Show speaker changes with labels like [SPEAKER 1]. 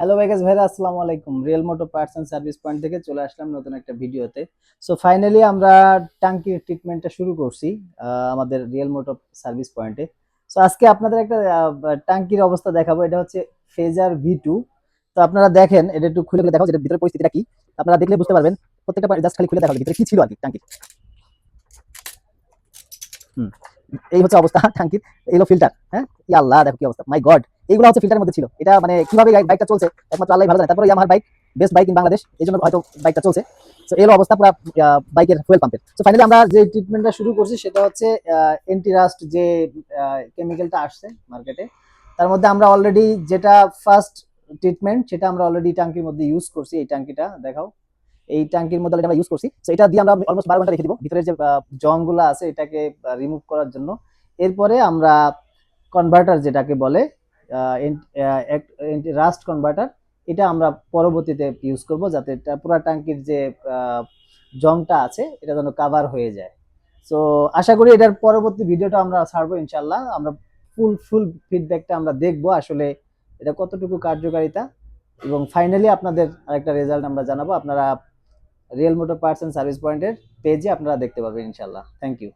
[SPEAKER 1] Hello ভাইগাস ভাইরা আসসালামু আলাইকুম। Real Moto parts and service point থেকে চলে আসলাম নতুন একটা ভিডিওতে। সো ফাইনালি আমরা টাঙ্কির ট্রিটমেন্টটা শুরু করছি আমাদের রিয়েল মোটো সার্ভিস পয়েন্টে সো আজকে আপনাদের একটা আহ, টাঙ্কির অবস্থা দেখাবো। এটা হচ্ছে ফেজার ভি টু তো আপনারা দেখেন এটা একটু খুলে দেখাও যেটা ভিতরে পরিস্থিতিটা কি। আপনারা দেখলে বুঝতে পারবেন প্রত্যেকটা জাস্ট খালি খুলে দেখাও ভিতরে কি ছিল আর কি টাঙ্কির হুম এই হচ্ছে অবস্থা টাঙ্কির এগুলো ফিল্টার হ্যাঁ? আল্লাহ দেখো কি অবস্থা। মাই গড এইগুলো হচ্ছে ফিল্টারের মধ্যে ছিল। এটা মানে কীভাবে বাইকটা চলছে, একমাত্র আল্লাহ ভালো জানে। তারপরে আমার bike best bike in Bangladesh এই জন্য হয়তো বাইকটা চলছে। তো এলো অবস্থা পুরো বাইকের ফুয়েল পাম্পের তো ফাইনালি আমরা যে ট্রিটমেন্টটা শুরু করছি, সেটা হচ্ছে এন্টি রাস্ট যে কেমিক্যালটা আসছে মার্কেটে তার মধ্যে আমরা অলরেডি যেটা ফার্স্ট ট্রিটমেন্ট সেটা আমরা অলরেডি ট্যাঙ্কির মধ্যে ইউজ করছি। এই ট্যাঙ্কিটা, দেখাও। এই ট্যাঙ্কির মধ্যে আমরা ইউজ করছি। তো এটা দিয়ে আমরা অলমোস্ট বারো ঘণ্টা রেখে দিব। ভিতরে যে জংগুলো আছে, এটাকে রিমুভ করার জন্য। এরপরে আমরা কনভার্টার যেটাকে বলে রাস্ট কনভার্টার এটা আমরা পরবর্তীতে ইউজ করব যাতে পুরো ট্যাঙ্কির যে জংটা আছে, এটা যেন কাভার হয়ে যায়। সো আশা করি এটার পরবর্তী ভিডিওটা আমরা ছাড়বো ইনশাল্লাহ আমরা ফুল ফুল ফিডব্যাকটা আমরা দেখব আসলে এটা কতটুকু কার্যকারিতা। এবং ফাইনালি আপনাদের আরেকটা রেজাল্ট আমরা জানাব। আপনারা Real motor parts and service পয়েন্টের পেজে আপনারা দেখতে পাবেন ইনশাল্লাহ থ্যাংক ইউ